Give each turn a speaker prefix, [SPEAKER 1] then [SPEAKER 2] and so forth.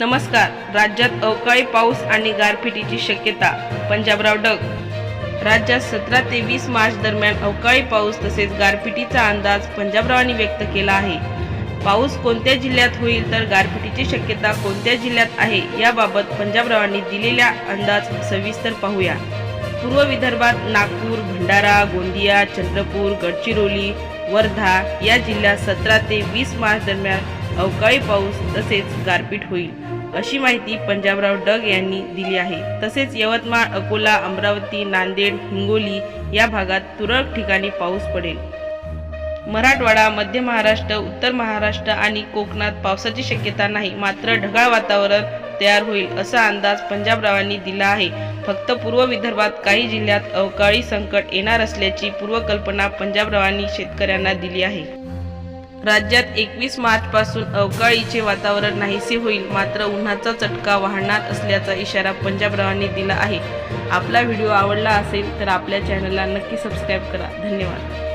[SPEAKER 1] नमस्कार. राज्यात अवकाळी पाऊस आणि गारपिटीची शक्यता. पंजाबराव डग. राज्यात सतरा ते वीस मार्च दरम्यान अवकाळी पाऊस तसेच गारपिटीचा अंदाज पंजाबरावांनी व्यक्त केला आहे. पाऊस कोणत्या जिल्ह्यात होईल तर गारपिटीची शक्यता कोणत्या जिल्ह्यात आहे याबाबत पंजाबरावांनी दिलेला अंदाज सविस्तर पाहूया. पूर्व विदर्भात नागपूर भंडारा गोंदिया चंद्रपूर गडचिरोली वर्धा या जिल्ह्यात सतरा ते वीस मार्च दरम्यान अवकाळी पाऊस तसेच गारपीट होईल अशी माहिती पंजाबराव डग यांनी दिली आहे. तसेच यवतमाळ अकोला अमरावती नांदेड हिंगोली या भागात तुरळक ठिकाणी पाऊस पडेल. मराठवाडा मध्य महाराष्ट्र उत्तर महाराष्ट्र आणि कोकणात पावसाची शक्यता नाही मात्र ढगाळ वातावरण तयार होईल असा अंदाज पंजाबरावांनी दिला आहे. फक्त पूर्व विदर्भात काही जिल्ह्यात अवकाळी संकट येणार असल्याची पूर्वकल्पना पंजाबरावांनी शेतकऱ्यांना दिली आहे. राज्यात एकवीस मार्च पासून अवकाळीचे वातावरण नाहीसे होईल मात्र उन्हाचा चटका वाहणार असल्याचा इशारा पंजाबरावांनी दिला आहे. आपला व्हिडिओ आवडला असेल तर आपल्या चॅनलला नक्की सबस्क्राईब करा. धन्यवाद.